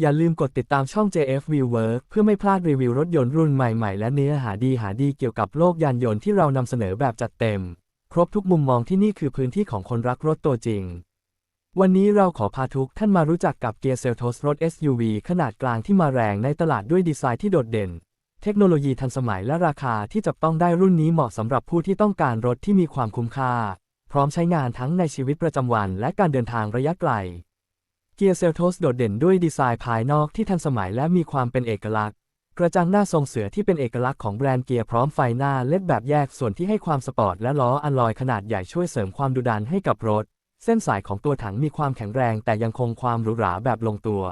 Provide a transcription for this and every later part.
อย่าลืมกดติดตามช่อง JF View Work เพื่อไม่พลาดรีวิวรถยนต์รุ่นใหม่ๆ และเนื้อหาดีหาดีเกี่ยวกับโลกยานยนต์ที่เรานำเสนอแบบจัดเต็ม ครบทุกมุมมองที่นี่คือพื้นที่ของคนรักรถตัวจริง วันนี้เราขอพาทุกท่านมารู้จักกับเกียร์เซลโทสรถ SUV ขนาดกลางที่มาแรงในตลาดด้วยดีไซน์ที่โดดเด่น เทคโนโลยีทันสมัยและราคาที่จับต้องได้รุ่นนี้เหมาะสำหรับผู้ที่ต้องการรถที่มีความคุ้มค่า พร้อมใช้งานทั้งในชีวิตประจำวัน และการเดินทางระยะไกล เกียร์เซลโทสโดดเด่นด้วยดีไซน์ภายนอกที่ทันสมัยและมีความเป็นเอกลักษณ์ กระจังหน้าทรงเสือที่เป็นเอกลักษณ์ของแบรนด์เกียร์พร้อมไฟหน้าเล็ดแบบแยกส่วนที่ให้ความสปอร์ตและล้ออัลลอยขนาดใหญ่ช่วยเสริมความดุดันให้กับรถ เส้นสายของตัวถังมีความแข็งแรงแต่ยังคงความหรูหราแบบลงตัว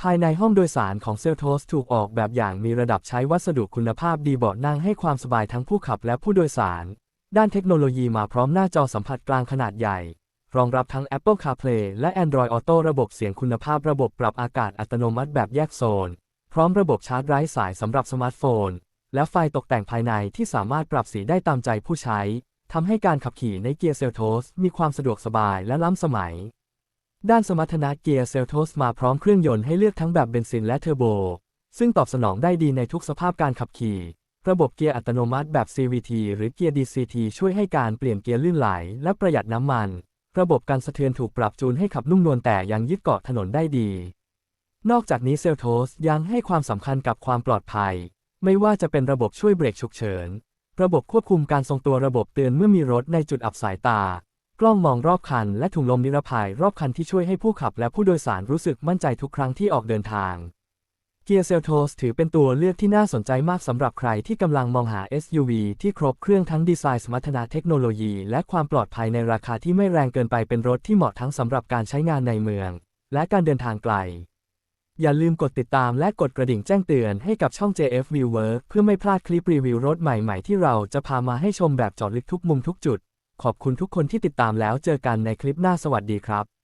ภายในห้องโดยสารของเซลโทสถูกออกแบบอย่างมีระดับใช้วัสดุคุณภาพดีเบาะนั่งให้ความสบายทั้งผู้ขับและผู้โดยสาร ด้านเทคโนโลยีมาพร้อมหน้าจอสัมผัสกลางขนาดใหญ่ รองรับทั้ง Apple CarPlay และ Android Auto ระบบเสียงคุณภาพระบบปรับอากาศอัตโนมัติแบบแยกโซน พร้อมระบบชาร์จไร้สายสำหรับสมาร์ทโฟน และไฟตกแต่งภายในที่สามารถปรับสีได้ตามใจผู้ใช้ทำให้การขับขี่ในเกียร์เซลโทสมีความสะดวกสบายและล้ำสมัย ด้านสมรรถนะเกียร์เซลโทสมาพร้อมเครื่องยนต์ให้เลือกทั้งแบบเบนซินและเทอร์โบ ซึ่งตอบสนองได้ดีในทุกสภาพการขับขี่ ระบบเกียร์อัตโนมัติแบบ CVT หรือเกียร์ DCT ช่วยให้การเปลี่ยนเกียร์ลื่นไหล และประหยัดน้ำมัน ระบบการสะเทือนถูกปรับจูนให้ขับนุ่มนวลแต่ยังยึดเกาะถนนได้ดี นอกจากนี้เซลโทสยังให้ความสำคัญกับความปลอดภัย ไม่ว่าจะเป็นระบบช่วยเบรกฉุกเฉิน ระบบควบคุมการทรงตัวระบบเตือนเมื่อมีรถในจุดอับสายตา กล้องมองรอบคันและถุงลมนิรภัยรอบคันที่ช่วยให้ผู้ขับและผู้โดยสารรู้สึกมั่นใจทุกครั้งที่ออกเดินทาง เกียร์เซลโทสถือเป็นตัวเลือกที่น่าสนใจมากสำหรับใครที่กำลังมองหา SUV ที่ครบเครื่องทั้งดีไซน์สมรรถนะเทคโนโลยี และความปลอดภัยในราคาที่ไม่แรงเกินไปเป็นรถที่เหมาะทั้งสำหรับการใช้งานในเมือง และการเดินทางไกล อย่าลืมกดติดตามและกดกระดิ่งแจ้งเตือนให้กับช่อง JF View Work เพื่อไม่พลาดคลิปรีวิวรถใหม่ๆ ที่เราจะพามาให้ชมแบบจอดลึกทุกมุมทุกจุด ขอบคุณทุกคนที่ติดตามแล้วเจอกันในคลิปหน้าสวัสดีครับ